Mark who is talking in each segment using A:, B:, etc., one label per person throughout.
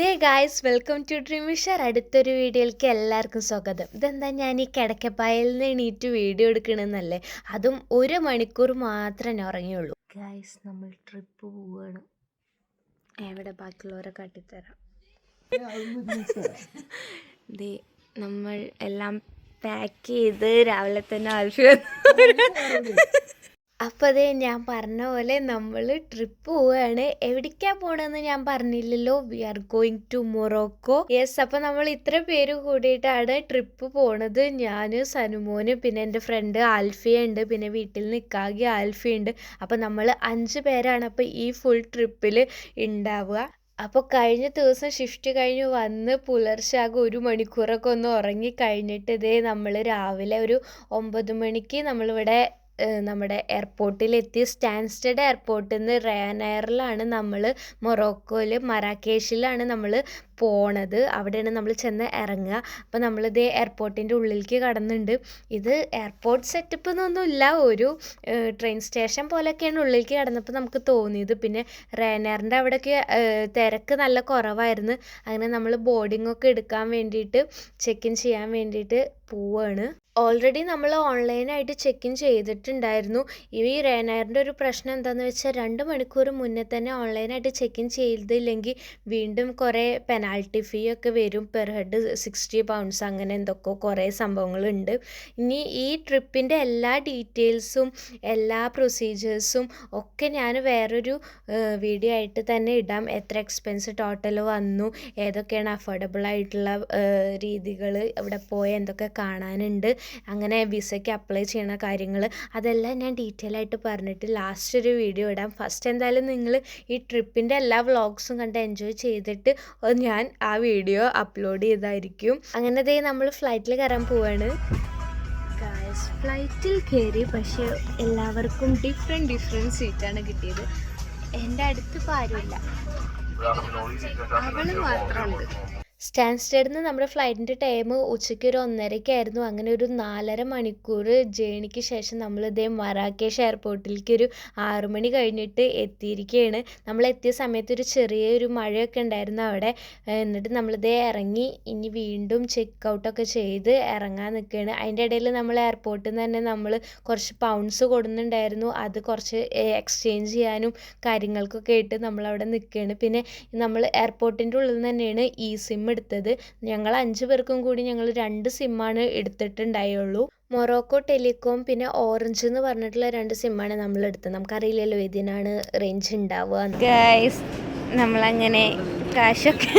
A: They guys welcome to ഡ്രീമിഷർ അടുത്തൊരു വീഡിയോയിലേക്ക് എല്ലാവർക്കും സ്വാഗതം. ഇതെന്താ ഞാൻ ഈ കിടക്കപ്പായയിൽ നിന്ന് എണീറ്റ് വീഡിയോ എടുക്കണമെന്നല്ലേ അതും ഒരു മണിക്കൂർ മാത്രമേ ഉറങ്ങിയുള്ളൂ. ഗായ്സ് നമ്മൾ ട്രിപ്പ് പോവുകയാണ് എവിടെ ബാക്കിയുള്ളവരെ കാട്ടിത്തരാം. ദേ നമ്മൾ എല്ലാം പാക്ക് ചെയ്ത് രാവിലെ തന്നെ ആൽഫി അപ്പോൾ അതെ ഞാൻ പറഞ്ഞ പോലെ നമ്മൾ ട്രിപ്പ് പോവുകയാണ് എവിടേക്കാ പോകണമെന്ന് ഞാൻ പറഞ്ഞില്ലല്ലോ. We are going to Morocco yes അപ്പോൾ നമ്മൾ ഇത്ര പേര് കൂടിയിട്ടാണ് ട്രിപ്പ് പോണത്. ഞാൻ സനുമോന് പിന്നെ എന്റെ ഫ്രണ്ട് ആൽഫിയ ഉണ്ട് പിന്നെ വീട്ടിൽ നിൽക്കാകെ ആൽഫിയ ഉണ്ട് അപ്പോൾ നമ്മൾ അഞ്ച് പേരാണ് അപ്പോൾ ഈ ഫുൾ ട്രിപ്പിൽ ഉണ്ടാവുക അപ്പോൾ കഴിഞ്ഞ ദിവസം ഷിഫ്റ്റ് കഴിഞ്ഞ് വന്ന് പുലർച്ചെ ആകെ ഒരു മണിക്കൂറൊക്കെ ഒന്ന് ഉറങ്ങി കഴിഞ്ഞിട്ട് ഇതേ നമ്മൾ രാവിലെ ഒരു ഒമ്പത് മണിക്ക് നമ്മളിവിടെ നമ്മുടെ എയർപോർട്ടിലെത്തി സ്റ്റാൻസ്റ്റഡ് എയർപോർട്ടിൽ നിന്ന് റയാനയറിലാണ് നമ്മൾ മൊറോക്കോയിൽ മറാക്കേഷിലാണ് നമ്മൾ പോണത് അവിടെയാണ് നമ്മൾ ചെന്ന് ഇറങ്ങുക. അപ്പോൾ നമ്മളിത് എയർപോർട്ടിന്റെ ഉള്ളിലേക്ക് കടന്നുണ്ട്. ഇത് എയർപോർട്ട് സെറ്റപ്പ് എന്നൊന്നുമില്ല ഒരു ട്രെയിൻ സ്റ്റേഷൻ പോലെയൊക്കെയാണ് ഉള്ളിലേക്ക് കടന്നപ്പോൾ നമുക്ക് തോന്നിയത്. പിന്നെ റേനറിന്റെ അവിടെയൊക്കെ തിരക്ക് നല്ല കുറവായിരുന്നു. അങ്ങനെ നമ്മൾ ബോർഡിംഗ് ഒക്കെ എടുക്കാൻ വേണ്ടിയിട്ട് ചെക്ക് ഇൻ ചെയ്യാൻ വേണ്ടിയിട്ട് പോവാണ്. ഓൾറെഡി നമ്മൾ ഓൺലൈനായിട്ട് ചെക്ക് ഇൻ ചെയ്തിട്ടുണ്ടായിരുന്നു. ഈ റേനറിന്റെ ഒരു പ്രശ്നം എന്താണെന്ന് വെച്ചാൽ രണ്ട് മണിക്കൂർ മുന്നേ തന്നെ ഓൺലൈനായിട്ട് ചെക്ക് ഇൻ ചെയ്തില്ലെങ്കിൽ വീണ്ടും കുറേ പെനാൽറ്റി ഫീ ഒക്കെ വരും പെർ ഹെഡ് സിക്സ്റ്റി പൗണ്ട്സ് അങ്ങനെ എന്തൊക്കെ കുറേ സംഭവങ്ങളുണ്ട്. ഇനി ഈ ട്രിപ്പിന്റെ എല്ലാ ഡീറ്റെയിൽസും എല്ലാ പ്രൊസീജിയേഴ്സും ഒക്കെ ഞാൻ വേറൊരു വീഡിയോ ആയിട്ട് തന്നെ ഇടാം. എത്ര എക്സ്പെൻസ് ടോട്ടൽ വന്നു ഏതൊക്കെയാണ് അഫോർഡബിൾ ആയിട്ടുള്ള രീതികൾ ഇവിടെ പോയ എന്തൊക്കെ കാണാനുണ്ട് അങ്ങനെ വിസയ്ക്ക് അപ്ലൈ ചെയ്യണ കാര്യങ്ങൾ അതെല്ലാം ഞാൻ ഡീറ്റെയിൽ ആയിട്ട് പറഞ്ഞിട്ട് ലാസ്റ്റ് ഒരു വീഡിയോ ഇടാം. ഫസ്റ്റ് എന്തായാലും നിങ്ങൾ ഈ ട്രിപ്പിന്റെ എല്ലാ വ്ളോഗ്സും കണ്ട് എൻജോയ് ചെയ്തിട്ട് ഞാൻ ആ വീഡിയോ അപ്ലോഡ് ചെയ്തായിരിക്കും. അങ്ങനെ ദേ നമ്മൾ ഫ്ലൈറ്റിൽ കയറാൻ പോവാണ്. ഫ്ലൈറ്റിൽ കയറി പക്ഷേ എല്ലാവർക്കും ഡിഫറെന്റ് ഡിഫറെന്റ് സീറ്റാണ് കിട്ടിയത്. എന്റെ അടുത്ത് ഇപ്പോൾ ആരുമില്ല. അവൾ മാത്രമുണ്ട് സ്റ്റാൻസ്റ്റഡിൽ നിന്ന് നമ്മുടെ ഫ്ലൈറ്റിന്റെ ടൈം ഉച്ചയ്ക്ക് ഒരു ഒന്നരയ്ക്കായിരുന്നു. അങ്ങനെ ഒരു നാലര മണിക്കൂർ ജേണിക്ക് ശേഷം നമ്മൾ ഇതേ മറാക്കേഷ് എയർപോർട്ടിലേക്ക് ഒരു ആറു മണി കഴിഞ്ഞിട്ട് എത്തിയിരിക്കുകയാണ് നമ്മൾ എത്തിയ സമയത്ത് ഒരു ചെറിയൊരു മഴയൊക്കെ ഉണ്ടായിരുന്നു അവിടെ. എന്നിട്ട് നമ്മളിതേ ഇറങ്ങി ഇനി വീണ്ടും ചെക്ക് ഔട്ടൊക്കെ ചെയ്ത് ഇറങ്ങാൻ നിൽക്കുകയാണ്. അതിന്റെ ഇടയിൽ നമ്മൾ എയർപോർട്ടിൽ നിന്ന് തന്നെ നമ്മൾ കുറച്ച് പൗണ്ട്സ് കൊടുന്നുണ്ടായിരുന്നു. അത് കുറച്ച് എക്സ്ചേഞ്ച് ചെയ്യാനും കാര്യങ്ങൾക്കൊക്കെ ആയിട്ട് നമ്മളവിടെ നിൽക്കുകയാണ്. പിന്നെ നമ്മൾ എയർപോർട്ടിന്റെ ഉള്ളിൽ തന്നെയാണ് ഈ സിം എടുത്തത്. ഞങ്ങൾ അഞ്ച് പേർക്കും കൂടി ഞങ്ങൾ രണ്ട് സിമ്മാണ് എടുത്തിട്ടുണ്ടായുള്ളൂ. മൊറോക്കോ ടെലികോം പിന്നെ ഓറഞ്ച് എന്ന് പറഞ്ഞിട്ടുള്ള രണ്ട് സിമ്മാണ് നമ്മൾ എടുത്തത്. നമുക്കറിയില്ലല്ലോ ഇതിനാണ് റേഞ്ച് ഉണ്ടാവുക ഗൈസ് നമ്മളങ്ങനെ കാശൊക്കെ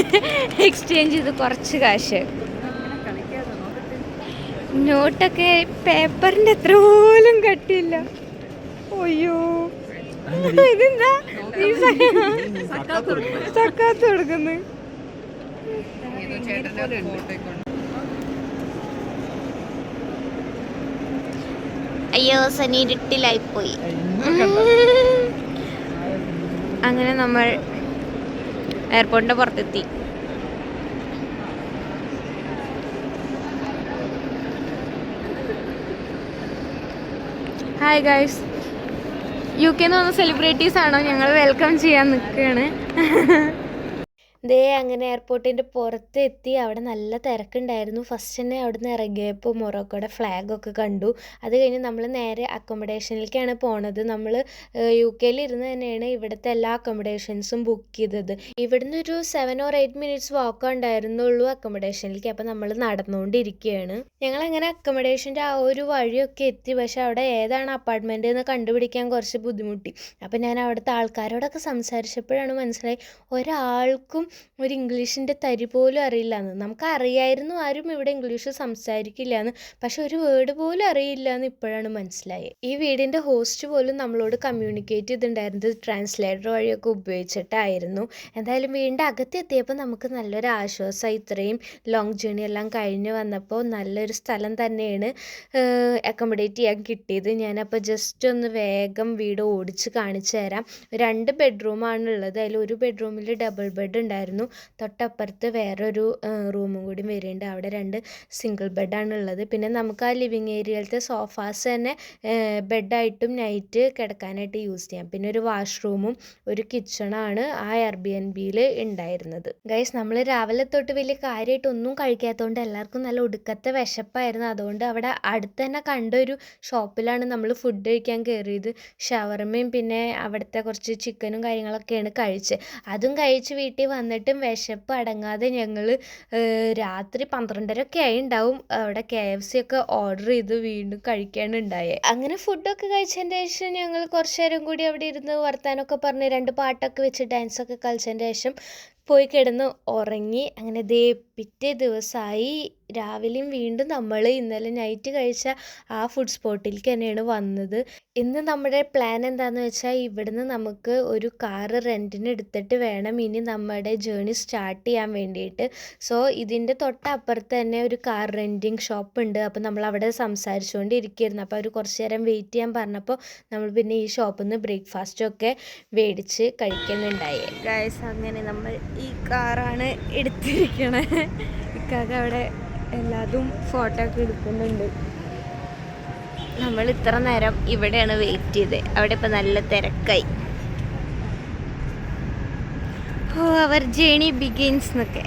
A: എക്സ്ചേഞ്ച് ചെയ്ത് കുറച്ച് കാശ്. നോട്ടൊക്കെ പേപ്പറിന്റെ എത്ര പോലും കട്ടിയില്ല. അയ്യോ. ഇതെന്താ? സക്കാത്ത് കൊടുക്കുന്നു. അയ്യോ സനി ഇരുട്ടിലായിപ്പോയി. അങ്ങനെ നമ്മൾ എയർപോർട്ടിന്റെ പുറത്തെത്തി. ഹായ് ഗൈസ് യു കെന്ന് വന്ന സെലിബ്രിറ്റീസ് ആണോ? ഞങ്ങൾ വെൽക്കം ചെയ്യാൻ നിൽക്കുകയാണ്. ദേ അങ്ങനെ എയർപോർട്ടിന്റെ പുറത്ത് എത്തി അവിടെ നല്ല തിരക്കുണ്ടായിരുന്നു. ഫസ്റ്റ് തന്നെ അവിടെ നിന്ന് ഇറങ്ങിയപ്പോൾ മൊറോക്കോയുടെ ഫ്ലാഗൊക്കെ കണ്ടു. അത് കഴിഞ്ഞ് നമ്മൾ നേരെ അക്കോമഡേഷനിലേക്കാണ് പോണത്. നമ്മൾ യു കെയിൽ ഇരുന്ന് തന്നെയാണ് ഇവിടുത്തെ എല്ലാ അക്കോമഡേഷൻസും ബുക്ക് ചെയ്തത്. ഇവിടുന്ന് ഒരു seven or eight minutes walk ഉണ്ടായിരുന്നുള്ളൂ അക്കോമഡേഷനിലേക്ക് അപ്പോൾ നമ്മൾ നടന്നുകൊണ്ടിരിക്കുകയാണ് ഞങ്ങൾ അങ്ങനെ അക്കോമഡേഷന്റെ ആ ഒരു വഴിയൊക്കെ എത്തി. പക്ഷേ അവിടെ ഏതാണ് അപ്പാർട്ട്മെന്റ് എന്ന് കണ്ടുപിടിക്കാൻ കുറച്ച് ബുദ്ധിമുട്ടി. അപ്പോൾ ഞാൻ അവിടുത്തെ ആൾക്കാരോടൊക്കെ സംസാരിച്ചപ്പോഴാണ് മനസ്സിലായി. ഒരാൾക്കും ഒരു ഇംഗ്ലീഷിന്റെ തരി പോലും അറിയില്ല എന്ന് നമുക്ക് അറിയായിരുന്നു ആരും ഇവിടെ ഇംഗ്ലീഷ് സംസാരിക്കില്ല എന്ന് പക്ഷെ ഒരു വേർഡ് പോലും അറിയില്ല എന്ന് ഇപ്പോഴാണ് മനസ്സിലായത് ഈ വീടിന്റെ ഹോസ്റ്റ് പോലും നമ്മളോട് കമ്മ്യൂണിക്കേറ്റ് ചെയ്തിട്ടുണ്ടായിരുന്നത് ട്രാൻസ്ലേറ്റർ വഴിയൊക്കെ ഉപയോഗിച്ചിട്ടായിരുന്നു. എന്തായാലും വീടിന്റെ അകത്തെത്തിയപ്പോൾ നമുക്ക് നല്ലൊരു ആശ്വാസമായി. ഇത്രയും ലോങ് ജേണി എല്ലാം കഴിഞ്ഞ് വന്നപ്പോൾ നല്ലൊരു സ്ഥലം തന്നെയാണ് അക്കോമഡേറ്റ് ചെയ്യാൻ കിട്ടിയത്. ഞാനപ്പോൾ ജസ്റ്റ് ഒന്ന് വേഗം വീട് ഓടിച്ച് കാണിച്ചു തരാം. രണ്ട് ബെഡ്റൂമാണ് ഉള്ളത് അതിൽ ഒരു ബെഡ്റൂമിൽ ഡബിൾ ബെഡ് ഉണ്ടായിരുന്നു. ഉണ്ടായിരുന്നു. തൊട്ടപ്പുറത്ത് വേറൊരു റൂമും കൂടി വരുന്നുണ്ട് അവിടെ രണ്ട് സിംഗിൾ ബെഡാണ് ഉള്ളത് പിന്നെ നമുക്ക് ആ ലിവിങ് ഏരിയയിലത്തെ സോഫാസ് തന്നെ ബെഡായിട്ടും നൈറ്റ് കിടക്കാനായിട്ട് യൂസ് ചെയ്യാം. പിന്നെ ഒരു വാഷ്റൂമും ഒരു കിച്ചണാണ് ആ എയർ ബി എൻ ബിയിൽ ഉണ്ടായിരുന്നത്. ഗൈസ് നമ്മൾ രാവിലെ തൊട്ട് വലിയ കാര്യമായിട്ടൊന്നും കഴിക്കാത്തതുകൊണ്ട് എല്ലാവർക്കും നല്ല ഒടുക്കത്തെ വിശപ്പായിരുന്നു. അതുകൊണ്ട് അവിടെ അടുത്ത് തന്നെ കണ്ട ഒരു ഷോപ്പിലാണ് നമ്മൾ ഫുഡ് കഴിക്കാൻ കയറിയത് ഷവർമയും പിന്നെ അവിടുത്തെ കുറച്ച് ചിക്കനും കാര്യങ്ങളൊക്കെയാണ് കഴിച്ചത്. അതും കഴിച്ച് വീട്ടിൽ വന്നിട്ടും വിശപ്പ് അടങ്ങാതെ ഞങ്ങൾ രാത്രി പന്ത്രണ്ടരൊക്കെ ആയി ഉണ്ടാവും അവിടെ കെ എഫ് സി ഒക്കെ ഓർഡർ ചെയ്ത് വീണ്ടും കഴിക്കാണ് ഉണ്ടായത് അങ്ങനെ ഫുഡൊക്കെ കഴിച്ചതിന്റെ ശേഷം ഞങ്ങൾ കുറച്ച് നേരം കൂടി അവിടെ ഇരുന്ന് വർത്താനമൊക്കെ പറഞ്ഞ് രണ്ട് പാട്ടൊക്കെ വെച്ച് ഡാൻസൊക്കെ കളിച്ചതിന്റെ ശേഷം പോയി കിടന്ന് ഉറങ്ങി. അങ്ങനെ ദേ പിറ്റേ ദിവസമായി രാവിലെയും വീണ്ടും നമ്മൾ ഇന്നലെ നൈറ്റ് കഴിച്ച ആ ഫുഡ് സ്പോട്ടിലേക്ക് തന്നെയാണ് വന്നത്. ഇന്ന് നമ്മുടെ പ്ലാൻ എന്താണെന്ന് വെച്ചാൽ ഇവിടുന്ന് നമുക്ക് ഒരു കാറ് റെന്റിന് എടുത്തിട്ട് വേണം ഇനി നമ്മുടെ ജേണി സ്റ്റാർട്ട് ചെയ്യാൻ വേണ്ടിയിട്ട്. സോ ഇതിന്റെ തൊട്ടപ്പുറത്ത് തന്നെ ഒരു കാർ റെന്റിങ് ഷോപ്പ് ഉണ്ട്. അപ്പോൾ നമ്മൾ അവിടെ സംസാരിച്ചുകൊണ്ട് ഇരിക്കുകയായിരുന്നു അപ്പോൾ അവർ കുറച്ച് നേരം വെയിറ്റ് ചെയ്യാൻ പറഞ്ഞപ്പോൾ നമ്മൾ പിന്നെ ഈ ഷോപ്പിൽ നിന്ന് ബ്രേക്ക്ഫാസ്റ്റൊക്കെ മേടിച്ച് കഴിക്കുന്നുണ്ടായി. ഗായസ് അങ്ങനെ നമ്മൾ ഈ കാറാണ് എടുത്തിരിക്കണേ. ഇക്കാക്ക് അവിടെ എല്ലാതും ഫോട്ടോ ഒക്കെ എടുക്കുന്നുണ്ട്. നമ്മൾ ഇത്ര നേരം ഇവിടെയാണ് വെയിറ്റ് ചെയ്തത് അവിടെ ഇപ്പം നല്ല തിരക്കായി. അവർ ജേണി ബിഗിൻസ് എന്നൊക്കെ.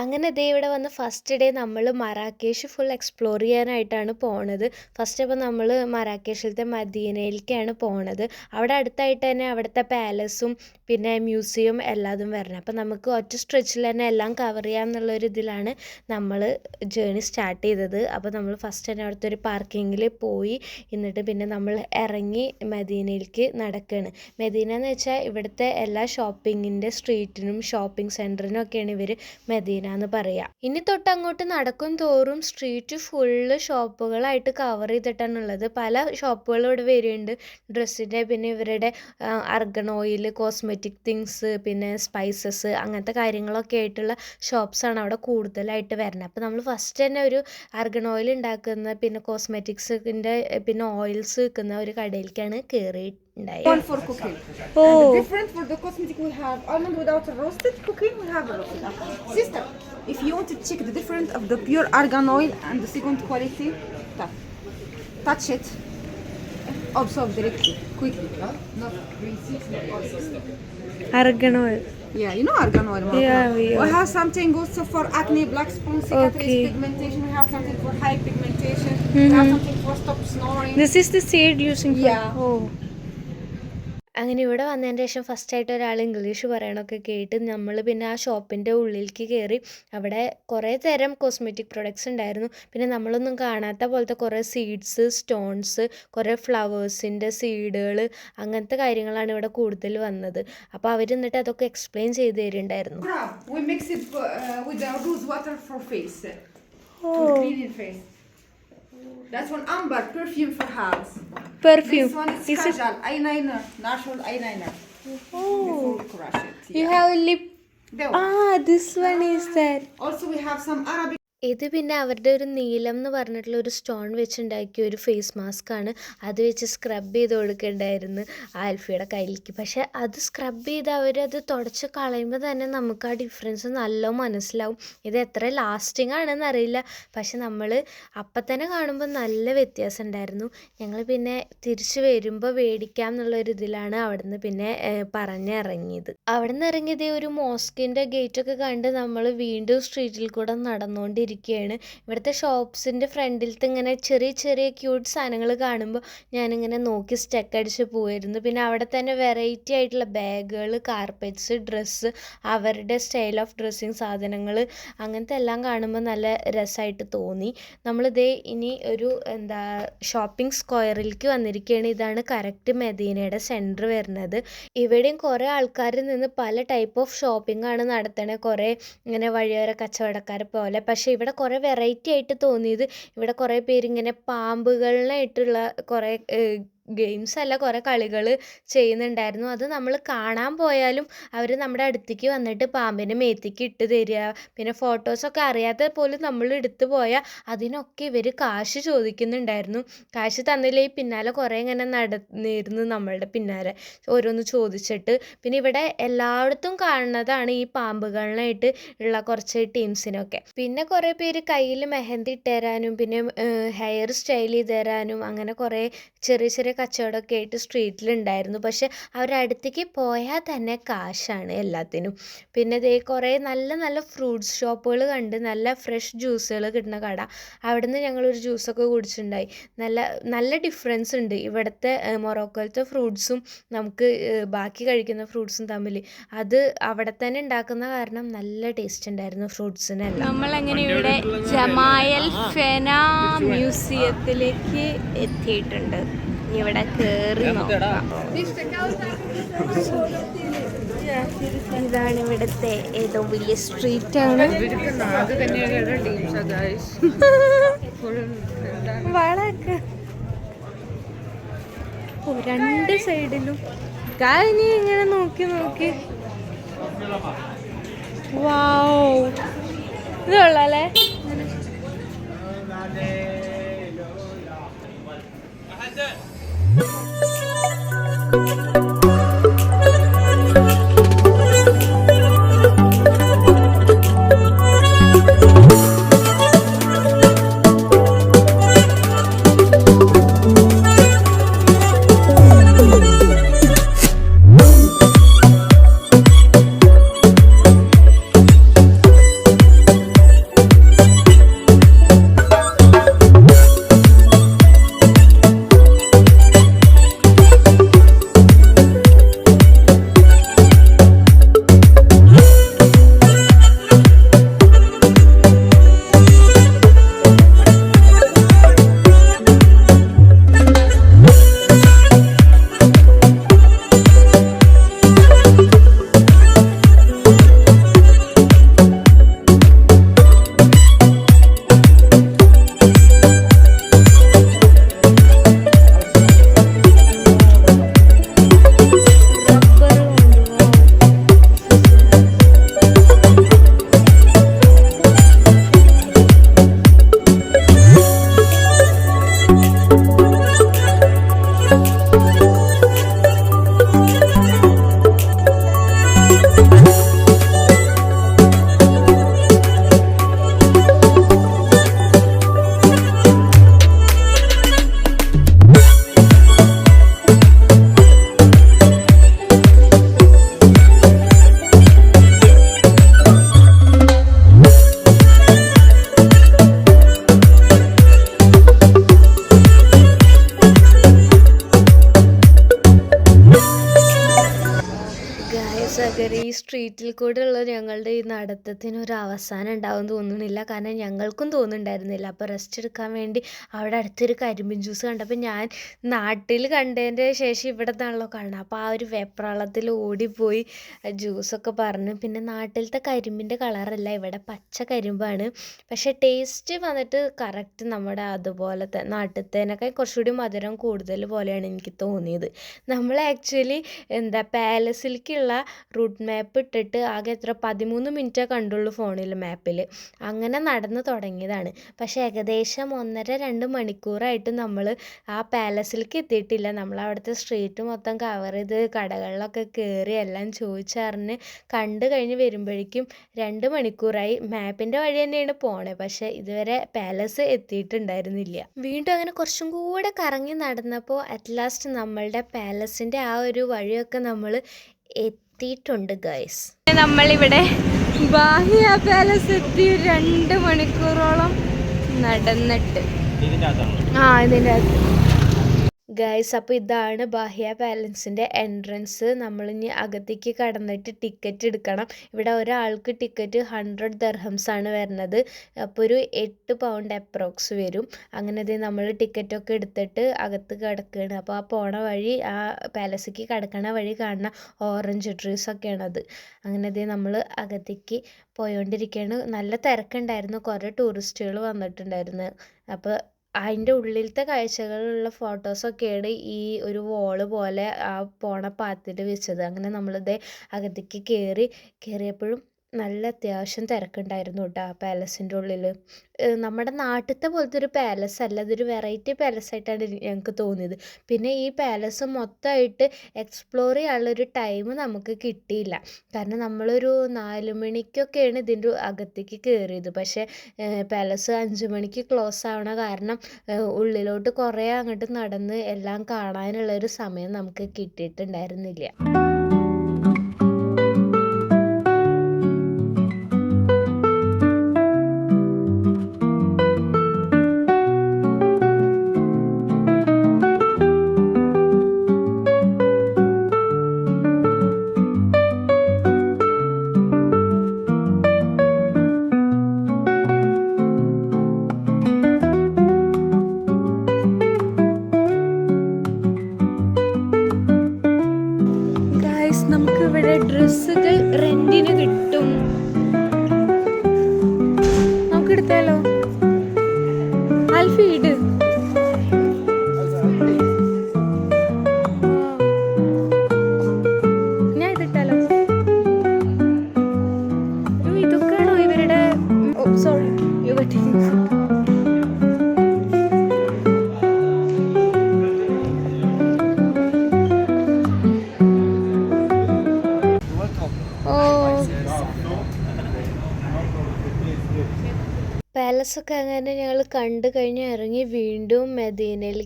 A: അങ്ങനെ ദേ ഇവിടെ വന്ന് ഫസ്റ്റ് ഡേ നമ്മൾ മറാക്കേഷ് ഫുൾ എക്സ്പ്ലോർ ചെയ്യാനായിട്ടാണ് പോണത്. ഫസ്റ്റ് അപ്പോൾ നമ്മൾ മറാക്കേഷിലത്തെ മദീനയിലേക്കാണ് പോണത്. അവിടെ അടുത്തായിട്ട് തന്നെ അവിടുത്തെ പാലസും പിന്നെ മ്യൂസിയം എല്ലാതും വരണം. അപ്പം നമുക്ക് ഒറ്റ സ്ട്രെച്ചിൽ തന്നെ എല്ലാം കവർ ചെയ്യാമെന്നുള്ളൊരു ഇതിലാണ് നമ്മൾ ജേണി സ്റ്റാർട്ട് ചെയ്തത്. അപ്പോൾ നമ്മൾ ഫസ്റ്റ് തന്നെ അവിടുത്തെ ഒരു പാർക്കിങ്ങിൽ പോയി. എന്നിട്ട് പിന്നെ നമ്മൾ ഇറങ്ങി മദീനയിലേക്ക് നടക്കുകയാണ് മദീന എന്ന് വെച്ചാൽ ഇവിടുത്തെ എല്ലാ ഷോപ്പിങ്ങിന്റെ സ്ട്രീറ്റിനും ഷോപ്പിംഗ് സെന്ററിനും ഒക്കെയാണ് ഇവർ മദീന എന്ന് പറയാം. ഇനി തൊട്ടങ്ങോട്ട് നടക്കും തോറും സ്ട്രീറ്റ് ഫുള്ള് ഷോപ്പുകളായിട്ട് കവർ ചെയ്തിട്ടാണുള്ളത്. പല ഷോപ്പുകളും ഇവിടെ വരുന്നുണ്ട് ഡ്രസ്സിന്റെ പിന്നെ ഇവരുടെ അർഗൺ ഓയിൽ കോസ്മെറ്റിക് തിങ്സ് പിന്നെ സ്പൈസസ് അങ്ങനത്തെ കാര്യങ്ങളൊക്കെ ആയിട്ടുള്ള ഷോപ്സാണ് അവിടെ കൂടുതലായിട്ട് വരുന്നത് അപ്പോൾ നമ്മൾ ഫസ്റ്റ് തന്നെ ഒരു അർഗൺ ഓയിൽ ഉണ്ടാക്കുന്ന പിന്നെ കോസ്മെറ്റിക്സിന്റെ പിന്നെ ഓയിൽസ് വിൽക്കുന്ന ഒരു കടയിലേക്കാണ് കയറി
B: One for cooking.
A: Oh.
B: And different for the cosmetic, we have almond without roasted cooking, we have roasted. Sister, if you want to check the difference of the pure argan oil and the second quality, touch, touch it, absorb directly, quickly, huh? not greasy,
A: Argan oil.
B: Yeah, you know argan oil.
A: Yeah, we,
B: we have something also for acne, black spots, cicatrice,
A: okay.
B: pigmentation. We have something for high pigmentation. Mm -hmm. We have mm-hmm. something for stop snoring.
A: This is the seed using.
B: Yeah.
A: Oh. അങ്ങനെ ഇവിടെ വന്നതിന് ശേഷം ഫസ്റ്റായിട്ട് ഒരാൾ English പറയണമൊക്കെ കേട്ട് നമ്മൾ പിന്നെ ആ ഷോപ്പിന്റെ ഉള്ളിലേക്ക് കയറി അവിടെ കുറേ തരം കോസ്മെറ്റിക് പ്രൊഡക്ട്സ് ഉണ്ടായിരുന്നു പിന്നെ നമ്മളൊന്നും കാണാത്ത പോലത്തെ കുറേ സീഡ്സ് സ്റ്റോൺസ് കുറേ ഫ്ലവേഴ്സിന്റെ സീഡുകൾ അങ്ങനത്തെ കാര്യങ്ങളാണ് ഇവിടെ കൂടുതൽ വന്നത് അപ്പോൾ അവർ എന്നിട്ട് അതൊക്കെ എക്സ്പ്ലെയിൻ ചെയ്ത് തരുന്നുണ്ടായിരുന്നു
B: ഓ We mix it uh, with the rose water for face. For cleaning face. That's one amber, perfume for house.
A: Perfume.
B: This one is this kajal, is... eyeliner, natural eyeliner. Oh. It, yeah.
A: You have
B: lip.
A: Ah, this one ah. is there.
B: Also, we have some Arabic.
A: ഇത് പിന്നെ അവരുടെ ഒരു നീലം എന്ന് പറഞ്ഞിട്ടുള്ള ഒരു stone വെച്ചുണ്ടാക്കിയ ഒരു face mask ആണ്. അത് വെച്ച് സ്ക്രബ് ചെയ്ത് കൊടുക്കണ്ടായിരുന്നു ആൽഫിയുടെ കയ്യിലേക്ക്. പക്ഷേ അത് സ്ക്രബ് ചെയ്ത് അവരത് തുടച്ച് കളയുമ്പോൾ തന്നെ നമുക്ക് ആ ഡിഫറൻസ് നല്ല മനസ്സിലാവും. ഇത് എത്ര ലാസ്റ്റിംഗ് ആണെന്ന് അറിയില്ല. പക്ഷെ നമ്മൾ അപ്പം തന്നെ കാണുമ്പോൾ നല്ല വ്യത്യാസം ഉണ്ടായിരുന്നു. ഞങ്ങൾ പിന്നെ തിരിച്ചു വരുമ്പോൾ മേടിക്കാം എന്നുള്ളൊരു ഇതിലാണ് അവിടുന്ന് പിന്നെ പറഞ്ഞിറങ്ങിയത് അവിടെ നിന്ന് ഇറങ്ങിയത് ഒരു മോസ്കിന്റെ ഗേറ്റൊക്കെ കണ്ട് നമ്മൾ വീണ്ടും സ്ട്രീറ്റിൽ കൂടെ നടന്നുകൊണ്ടിരിക്കുകയാണ് ഇവിടുത്തെ ഷോപ്സിന്റെ ഫ്രണ്ടിലത്തെ ഇങ്ങനെ ചെറിയ ചെറിയ ക്യൂട്ട് സാധനങ്ങൾ കാണുമ്പോൾ ഞാനിങ്ങനെ നോക്കി സ്റ്റെക്ക് അടിച്ച് പോയിരുന്നു. പിന്നെ അവിടെ തന്നെ വെറൈറ്റി ആയിട്ടുള്ള ബാഗുകൾ കാർപ്പറ്റ്സ് ഡ്രസ്സ് അവരുടെ സ്റ്റൈൽ ഓഫ് ഡ്രസ്സിങ് സാധനങ്ങൾ അങ്ങനത്തെ എല്ലാം കാണുമ്പോൾ നല്ല രസമായിട്ട് തോന്നി. നമ്മളിതേ ഇനി ഒരു എന്താ ഷോപ്പിംഗ് സ്ക്വയറിലേക്ക് വന്നിരിക്കുകയാണ് ഇതാണ് കറക്റ്റ് മെദീനയുടെ സെന്റർ വരുന്നത്. ഇവിടെയും കുറേ ആൾക്കാരിൽ നിന്ന് പല ടൈപ്പ് ഓഫ് ഷോപ്പിംഗ് ആണ് നടത്തണത് കുറേ ഇങ്ങനെ വഴിയോര കച്ചവടക്കാരെ പോലെ. പക്ഷേ ഇവിടെ കുറേ വെറൈറ്റി ആയിട്ട് തോന്നിയത്. ഇവിടെ കുറേ പേര് ഇങ്ങനെ പാമ്പുകളിനായിട്ടുള്ള കുറേ ഗെയിംസ് അല്ല കുറേ കളികൾ ചെയ്യുന്നുണ്ടായിരുന്നു. അത് നമ്മൾ കാണാൻ പോയാലും അവർ നമ്മുടെ അടുത്തേക്ക് വന്നിട്ട് പാമ്പിനെ മേത്തേക്ക് ഇട്ട് തരിക പിന്നെ ഫോട്ടോസൊക്കെ അറിയാതെ പോലും നമ്മൾ എടുത്തു പോയാൽ അതിനൊക്കെ ഇവർ കാശ് ചോദിക്കുന്നുണ്ടായിരുന്നു. കാശ് തന്നില്ലേ പിന്നാലെ കുറേ ഇങ്ങനെ നടന്നിരുന്നു നമ്മളുടെ പിന്നാലെ ഓരോന്ന് ചോദിച്ചിട്ട്. പിന്നെ ഇവിടെ എല്ലായിടത്തും കാണുന്നതാണ് ഈ പാമ്പുകളിനായിട്ട് ഉള്ള കുറച്ച് ടീംസിനൊക്കെ. പിന്നെ കുറേ പേര് കയ്യിൽ മെഹന്തി ഇട്ട് തരാനും പിന്നെ ഹെയർ സ്റ്റൈൽ ചെയ്ത് തരാനും അങ്ങനെ കുറേ ചെറിയ ചെറിയ കച്ചവടമൊക്കെ ആയിട്ട് സ്ട്രീറ്റിലുണ്ടായിരുന്നു. പക്ഷെ അവരടുത്തേക്ക് പോയാൽ തന്നെ കാശാണ് എല്ലാത്തിനും. പിന്നെ ഇതേ കുറേ നല്ല നല്ല ഫ്രൂട്ട്സ് ഷോപ്പുകൾ കണ്ട് നല്ല ഫ്രഷ് ജ്യൂസുകൾ കിട്ടുന്ന കട. അവിടുന്ന് ഞങ്ങളൊരു ജ്യൂസൊക്കെ കുടിച്ചിട്ടുണ്ടായി. നല്ല നല്ല ഡിഫറൻസ് ഉണ്ട്. ഇവിടുത്തെ മൊറോക്കോലത്തെ ഫ്രൂട്ട്സും നമുക്ക് ബാക്കി കഴിക്കുന്ന ഫ്രൂട്ട്സും തമ്മിൽ. അത് അവിടെ തന്നെ ഉണ്ടാക്കുന്ന കാരണം നല്ല ടേസ്റ്റ് ഉണ്ടായിരുന്നു ഫ്രൂട്ട്സിനെല്ലാം. നമ്മളങ്ങനെ ഇവിടെ ജമായൽ ഫെന മ്യൂസിയത്തിലേക്ക് എത്തിയിട്ടുണ്ട്. ഇവിടെ നോക്കാം. ഇതാണ് ഇവിടുത്തെ ഏതോ വലിയ സ്ട്രീറ്റ് ആണ്. വളക്ക്. രണ്ട് സൈഡിലും. കാനി ഇങ്ങനെ നോക്കി നോക്കി. വാവ്. കൂടെ ഉള്ള ഞങ്ങളുടെ ഈ നടത്തത്തിന് ഒരു അവസാനം ഉണ്ടാവും തോന്നുന്നില്ല. കാരണം ഞങ്ങൾക്കും തോന്നുന്നുണ്ടായിരുന്നില്ല. അപ്പോൾ റെസ്റ്റ് എടുക്കാൻ വേണ്ടി അവിടെ അടുത്തൊരു കരിമ്പിൻ ജ്യൂസ് കണ്ടപ്പോൾ ഞാൻ നാട്ടിൽ കണ്ടതിന്റെ ശേഷം ഇവിടെ നിന്നാണല്ലോ കാണുന്നത്. അപ്പോൾ ആ ഒരു വെപ്രാളത്തിൽ ഓടിപ്പോയി ജ്യൂസൊക്കെ പറഞ്ഞു. പിന്നെ നാട്ടിലത്തെ കരിമ്പിന്റെ കളറല്ല ഇവിടെ പച്ച കരിമ്പാണ്. പക്ഷേ ടേസ്റ്റ് വന്നിട്ട് കറക്റ്റ് നമ്മുടെ അതുപോലത്തെ നാട്ടിലത്തേനൊക്കെ കുറച്ചുകൂടി മധുരം കൂടുതൽ പോലെയാണ് എനിക്ക് തോന്നിയത്. നമ്മൾ ആക്ച്വലി എന്താ പാലസിലേക്കുള്ള റൂട്ട് മാപ്പ് ഇട്ടിട്ട് ആകെ എത്ര പതിമൂന്ന് മിനിറ്റേ കണ്ടുള്ളൂ ഫോണിൽ മാപ്പിൽ അങ്ങനെ നടന്നു തുടങ്ങിയതാണ്. പക്ഷേ ഏകദേശം ഒന്നര രണ്ട് മണിക്കൂറായിട്ട് നമ്മൾ ആ പാലസിലേക്ക് എത്തിയിട്ടില്ല. നമ്മൾ അവിടുത്തെ സ്ട്രീറ്റ് മൊത്തം കവർ ചെയ്ത് കടകളിലൊക്കെ കയറി എല്ലാം ചോദിച്ചറിഞ്ഞ് കണ്ടു കഴിഞ്ഞ് വരുമ്പോഴേക്കും രണ്ട് മണിക്കൂറായി മാപ്പിന്റെ വഴി തന്നെയാണ് പോണേ. പക്ഷേ ഇതുവരെ പാലസ് എത്തിയിട്ടുണ്ടായിരുന്നില്ല. വീണ്ടും അങ്ങനെ കുറച്ചും കൂടെ കറങ്ങി നടന്നപ്പോൾ അറ്റ് ലാസ്റ്റ് നമ്മളുടെ പാലസിന്റെ ആ ഒരു വഴിയൊക്കെ നമ്മൾ എത്തിയിട്ടുണ്ട് ഗൈസ് നമ്മളിവിടെ ബാഹിയ പാലസ് എത്തി രണ്ട് മണിക്കൂറോളം നടന്നിട്ട്. ആ ഇതിന്റെ അകത്ത്. ഗൈസ് അപ്പോൾ ഇതാണ് ബാഹ്യ പാലൻസിന്റെ എൻട്രൻസ് നമ്മളിനി അകത്തേക്ക് കടന്നിട്ട് ടിക്കറ്റ് എടുക്കണം. ഇവിടെ ഒരാൾക്ക് ടിക്കറ്റ് ഹൺഡ്രഡ് ദർഹംസ് ആണ് വരുന്നത്. അപ്പോൾ ഒരു എട്ട് പൗണ്ട് അപ്രോക്സ് വരും. അങ്ങനെ ഇത് നമ്മൾ ടിക്കറ്റൊക്കെ എടുത്തിട്ട് അകത്ത് കിടക്കുകയാണ് അപ്പോൾ ആ പോണ വഴി ആ പാലസിലേക്ക് കിടക്കണ വഴി കാണുന്ന ഓറഞ്ച് ട്രീസ് ഒക്കെയാണത് അങ്ങനെ ഇത് നമ്മൾ അകത്തേക്ക് പോയോണ്ടിരിക്കുകയാണ് നല്ല തിരക്കുണ്ടായിരുന്നു. കുറേ ടൂറിസ്റ്റുകൾ വന്നിട്ടുണ്ടായിരുന്നു. അപ്പോൾ അതിന്റെ ഉള്ളിലത്തെ കാഴ്ചകളുള്ള ഫോട്ടോസൊക്കെയാണ് ഈ ഒരു വോൾ പോലെ ആ പോണ പാത്തിൽ വെച്ചത്. അങ്ങനെ നമ്മളിതേ അകത്തേക്ക് കയറി കയറിയപ്പോഴും നല്ല അത്യാവശ്യം തിരക്കുണ്ടായിരുന്നു കേട്ടോ ആ പാലസിന്റെ ഉള്ളിൽ നമ്മുടെ നാട്ടിലത്തെ പോലത്തെ ഒരു പാലസ് അല്ല അതൊരു വെറൈറ്റി പാലസ് ആയിട്ടാണ് ഞങ്ങൾക്ക് തോന്നിയത്. പിന്നെ ഈ പാലസ് മൊത്തമായിട്ട് എക്സ്പ്ലോർ ചെയ്യാനുള്ളൊരു ടൈം നമുക്ക് കിട്ടിയില്ല. കാരണം നമ്മളൊരു നാല് മണിക്കൊക്കെയാണ് ഇതിന്റെ അകത്തേക്ക് കയറിയത് പക്ഷേ പാലസ് അഞ്ച് മണിക്ക് ക്ലോസ് ആവണ കാരണം ഉള്ളിലോട്ട് കുറേ അങ്ങോട്ട് നടന്ന് എല്ലാം കാണാനുള്ളൊരു സമയം നമുക്ക് കിട്ടിയിട്ടുണ്ടായിരുന്നില്ല. filho കണ്ടു കഴിഞ്ഞ് ഇറങ്ങി വീണ്ടും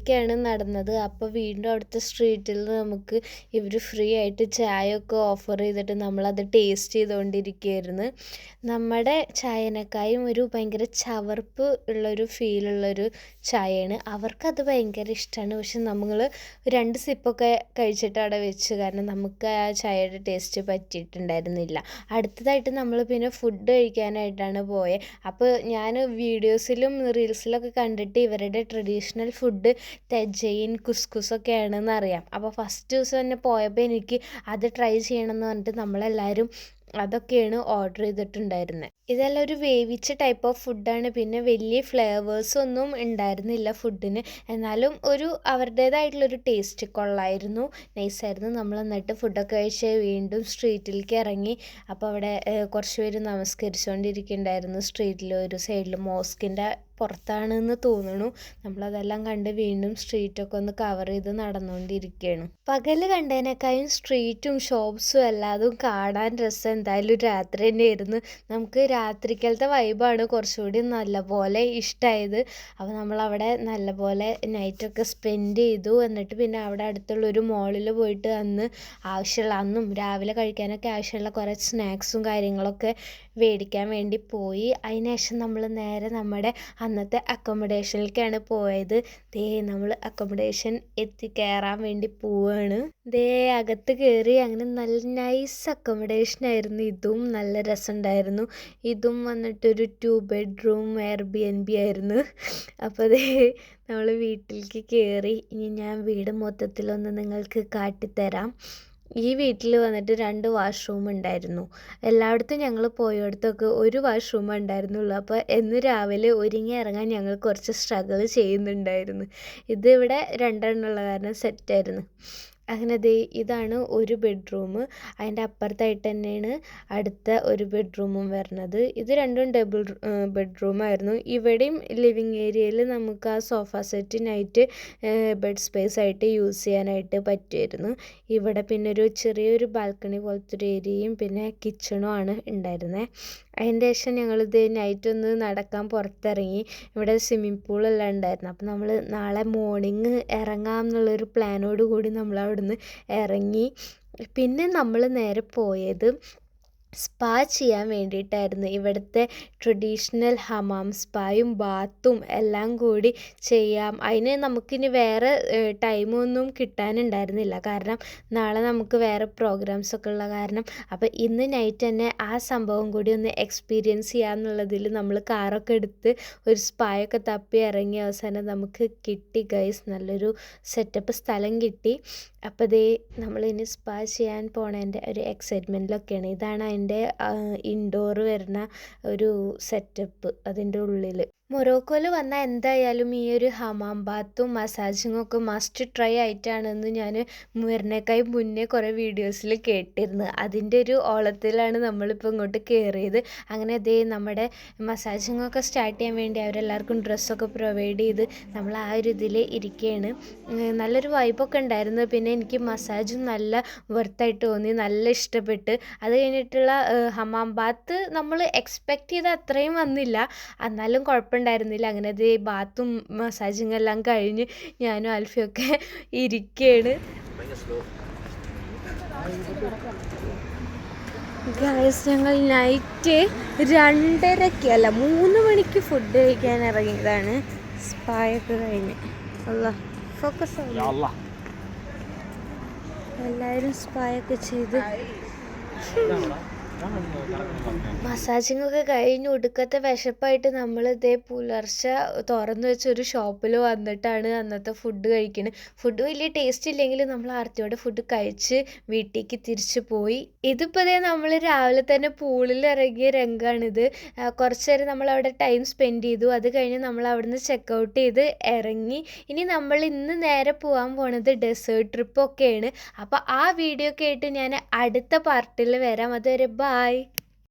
A: മെദീനയിലേക്കാണ് നടന്നത്. അപ്പോൾ വീണ്ടും അവിടുത്തെ സ്ട്രീറ്റിൽ നമുക്ക് ഇവർ ഫ്രീ ആയിട്ട് ചായയൊക്കെ ഓഫർ ചെയ്തിട്ട് നമ്മളത് ടേസ്റ്റ് ചെയ്തുകൊണ്ടിരിക്കുകയായിരുന്നു നമ്മുടെ ചായനക്കായും ഒരു ഭയങ്കര ചവർപ്പ് ഉള്ളൊരു ഫീലുള്ളൊരു ചായയാണ്. അവർക്കത് ഭയങ്കര ഇഷ്ടമാണ് പക്ഷെ നമ്മൾ രണ്ട് സിപ്പൊക്കെ കഴിച്ചിട്ട് അവിടെ വെച്ച് കാരണം നമുക്ക് ആ ചായയുടെ ടേസ്റ്റ് പറ്റിയിട്ടുണ്ടായിരുന്നില്ല. അടുത്തതായിട്ട് നമ്മൾ പിന്നെ ഫുഡ് കഴിക്കാനായിട്ടാണ് പോയത് അപ്പോൾ ഞാൻ വീഡിയോസിലും റീൽസിലൊക്കെ കണ്ടിട്ട് ഇവരുടെ ട്രഡീഷണൽ ഫുഡ് തെജയിൻ കുസ്കുസൊക്കെയാണെന്ന് അറിയാം അപ്പോൾ ഫസ്റ്റ് ദിവസം തന്നെ പോയപ്പോൾ എനിക്ക് അത് ട്രൈ ചെയ്യണമെന്ന് പറഞ്ഞിട്ട് നമ്മളെല്ലാവരും അതൊക്കെയാണ് ഓർഡർ ചെയ്തിട്ടുണ്ടായിരുന്നത് ഇതെല്ലാം ഒരു വേവിച്ച ടൈപ്പ് ഓഫ് ഫുഡാണ് പിന്നെ വലിയ ഫ്ലേവേഴ്സ് ഒന്നും ഉണ്ടായിരുന്നില്ല ഫുഡിന് എന്നാലും ഒരു അവരുടേതായിട്ടുള്ളൊരു ടേസ്റ്റ് കൊള്ളായിരുന്നു. നൈസായിരുന്നു നമ്മൾ എന്നിട്ട് ഫുഡൊക്കെ കഴിച്ച് വീണ്ടും സ്ട്രീറ്റിലേക്ക് ഇറങ്ങി. അപ്പോൾ അവിടെ കുറച്ച് പേര് നമസ്കരിച്ചുകൊണ്ടിരിക്കുന്നുണ്ടായിരുന്നു സ്ട്രീറ്റിൽ ഒരു സൈഡിൽ മോസ്കിന്റെ പുറത്താണെന്ന് തോന്നുന്നു. നമ്മളതെല്ലാം കണ്ട് വീണ്ടും സ്ട്രീറ്റൊക്കെ ഒന്ന് കവർ ചെയ്ത് നടന്നുകൊണ്ടിരിക്കുകയാണ് പകൽ കണ്ടതിനേക്കാളും സ്ട്രീറ്റും ഷോപ്സും എല്ലാതും കാണാൻ രസം. എന്തായാലും രാത്രി തന്നെയായിരുന്നു. നമുക്ക് രാത്രിക്കലത്തെ വൈബാണ് കുറച്ചുകൂടി നല്ലപോലെ ഇഷ്ടമായത് അപ്പോൾ നമ്മളവിടെ നല്ലപോലെ നൈറ്റൊക്കെ സ്പെൻഡ് ചെയ്തു. എന്നിട്ട് പിന്നെ അവിടെ അടുത്തുള്ള ഒരു മോളിൽ പോയിട്ട് അന്ന് ആവശ്യമുള്ള അന്നും രാവിലെ കഴിക്കാനൊക്കെ ആവശ്യമുള്ള കുറേ സ്നാക്സും കാര്യങ്ങളൊക്കെ മേടിക്കാൻ വേണ്ടി പോയി. അതിനുശേഷം നമ്മൾ നേരെ നമ്മുടെ അന്നത്തെ അക്കോമഡേഷനിലേക്കാണ് പോയത്. ദേ നമ്മൾ അക്കോമഡേഷൻ എത്തി കയറാൻ വേണ്ടി പോവാണ്. ദേ അകത്ത് കയറി അങ്ങനെ നല്ല നൈസ് അക്കോമഡേഷൻ ആയിരുന്നു. ഇതും നല്ല രസമുണ്ടായിരുന്നു. ഇതും വന്നിട്ടൊരു two bedroom air B N B ആയിരുന്നു. അപ്പോൾ ദേ നമ്മൾ വീട്ടിലേക്ക് കയറി ഇനി ഞാൻ വീട് മൊത്തത്തിലൊന്ന് നിങ്ങൾക്ക് കാട്ടിത്തരാം. ഈ വീട്ടിൽ വന്നിട്ട് രണ്ട് വാഷ്റൂം ഉണ്ടായിരുന്നു. എല്ലായിടത്തും ഞങ്ങൾ പോയടത്തൊക്കെ ഒരു വാഷ്റൂം ഉണ്ടായിരുന്നുള്ളൂ. അപ്പോൾ എന്ന് രാവിലെ ഒരുങ്ങി ഇറങ്ങാൻ ഞങ്ങൾ കുറച്ച് സ്ട്രഗിൾ ചെയ്യുന്നുണ്ടായിരുന്നു. ഇതിവിടെ രണ്ടെണ്ണം ഉള്ള കാരണം സെറ്റായിരുന്നു അങ്ങനെ ദേ ഇതാണ് ഒരു ബെഡ്റൂം. അതിന്റെ അപ്പുറത്തായിട്ട് തന്നെയാണ് അടുത്ത ഒരു ബെഡ്റൂമും വരുന്നത് ഇത് രണ്ടും ഡബിൾ ബെഡ്റൂമായിരുന്നു ഇവിടെയും ലിവിങ് ഏരിയയിൽ നമുക്ക് ആ സോഫ സെറ്റിനായിട്ട് ബെഡ് സ്പേസ് ആയിട്ട് യൂസ് ചെയ്യാനായിട്ട് പറ്റുമായിരുന്നു ഇവിടെ പിന്നെ ഒരു ചെറിയൊരു ബാൽക്കണി പോലത്തെ ഒരു ഏരിയയും പിന്നെ കിച്ചണും ആണ് ഉണ്ടായിരുന്നത് അതിന്റെ ശേഷം ഞങ്ങളിത് നൈറ്റ് ഒന്ന് നടക്കാൻ പുറത്തിറങ്ങി. ഇവിടെ സ്വിമ്മിംഗ് പൂളെല്ലാം ഉണ്ടായിരുന്നു. അപ്പോൾ നമ്മൾ നാളെ മോർണിംഗ് ഇറങ്ങാം എന്നുള്ളൊരു പ്ലാനോട് കൂടി നമ്മൾ അവിടുന്ന് ഇറങ്ങി. പിന്നെ നമ്മൾ നേരെ പോയത് സ്പാ ചെയ്യാൻ വേണ്ടിയിട്ടായിരുന്നു. ഇവിടുത്തെ ട്രഡീഷണൽ ഹമാം സ്പായും ബാത്തും എല്ലാം കൂടി ചെയ്യാം. അതിന് നമുക്കിനി വേറെ ടൈമൊന്നും കിട്ടാനുണ്ടായിരുന്നില്ല. കാരണം നാളെ നമുക്ക് വേറെ പ്രോഗ്രാംസ് ഒക്കെ ഉള്ള കാരണം. അപ്പോൾ ഇന്ന് നൈറ്റ് തന്നെ ആ സംഭവം കൂടി ഒന്ന് എക്സ്പീരിയൻസ് ചെയ്യാമെന്നുള്ളതിൽ നമ്മൾ കാറൊക്കെ എടുത്ത് ഒരു സ്പായൊക്കെ തപ്പി ഇറങ്ങി അവസാനം നമുക്ക് കിട്ടി ഗൈസ് നല്ലൊരു സെറ്റപ്പ് സ്ഥലം കിട്ടി. അപ്പോൾ ദേ ഇനി സ്പാ ചെയ്യാൻ പോണതിന്റെ ഒരു എക്സൈറ്റ്മെന്റിലൊക്കെയാണ് ഇതാണ് അതിന്റെ ഇൻഡോർ വരുന്ന ഒരു സെറ്റപ്പ് അതിന്റെ ഉള്ളിൽ മൊറോക്കോയിൽ വന്നാൽ എന്തായാലും ഈ ഒരു ഹമാം ബാത്തും മസാജിങ്ങും ഒക്കെ മസ്റ്റ് ട്രൈ ആയിട്ടാണെന്ന് ഞാൻ വരുന്നേക്കായി മുന്നേ കുറേ വീഡിയോസിൽ കേട്ടിരുന്നു. അതിന്റെ ഒരു ഓളത്തിലാണ് നമ്മളിപ്പോൾ ഇങ്ങോട്ട് കയറിയത് അങ്ങനെ അതേ നമ്മുടെ മസാജിങ്ങൊക്കെ സ്റ്റാർട്ട് ചെയ്യാൻ വേണ്ടി അവരെല്ലാവർക്കും ഡ്രസ്സൊക്കെ പ്രൊവൈഡ് ചെയ്ത് നമ്മൾ ആ ഒരു ഇതിൽ ഇരിക്കുകയാണ് നല്ലൊരു വൈബൊക്കെ ഉണ്ടായിരുന്നു. പിന്നെ എനിക്ക് മസാജും നല്ല വെർത്തായിട്ട് തോന്നി നല്ല ഇഷ്ടപ്പെട്ട്. അത് കഴിഞ്ഞിട്ടുള്ള ഹമാം ബാത്ത് നമ്മൾ എക്സ്പെക്റ്റ് ചെയ്ത അത്രയും വന്നില്ല. എന്നാലും കുഴപ്പമുണ്ടായിരുന്നില്ല അങ്ങനെ അത് ബാത്തും മസാജും എല്ലാം കഴിഞ്ഞ് ഞാനും അൽഫിയൊക്കെ ഇരിക്കുകയാണ് ഗായസ് ഞങ്ങൾ നൈറ്റ് രണ്ടരക്ക് അല്ല മൂന്ന് മണിക്ക് ഫുഡ് കഴിക്കാൻ ഇറങ്ങിയതാണ്. സ്പായൊക്കെ കഴിഞ്ഞ്. അല്ല ഫോക്കസ് എല്ലാവരും സ്പായൊക്കെ ചെയ്ത്. മസാജിങ് ഒക്കെ കഴിഞ്ഞ് ഒടുക്കത്തെ വിശപ്പായിട്ട് നമ്മൾ ഇതേ പുലർച്ചെ തുറന്നു വെച്ച ഒരു ഷോപ്പിൽ വന്നിട്ടാണ് അന്നത്തെ ഫുഡ് കഴിക്കുന്നത് ഫുഡ് വലിയ ടേസ്റ്റ് ഇല്ലെങ്കിലും നമ്മൾ ആർത്തിയോടെ ഫുഡ് കഴിച്ച് വീട്ടിലേക്ക് തിരിച്ചു പോയി. ഇതിപ്പോൾ ഇതേ നമ്മൾ രാവിലെ തന്നെ പൂളിൽ ഇറങ്ങിയ രംഗമാണിത് കുറച്ച് നേരം നമ്മൾ അവിടെ ടൈം സ്പെൻഡ് ചെയ്തു. അത് കഴിഞ്ഞ് നമ്മൾ അവിടുന്ന് ചെക്കൗട്ട് ചെയ്ത് ഇറങ്ങി. ഇനി നമ്മൾ ഇന്ന് നേരെ പോകാൻ പോണത് ഡെസേർട്ട് ട്രിപ്പൊക്കെയാണ് അപ്പോൾ ആ വീഡിയോ കേട്ട് ഞാൻ അടുത്ത പാർട്ടിൽ വരാം. അതുവരെ Bye.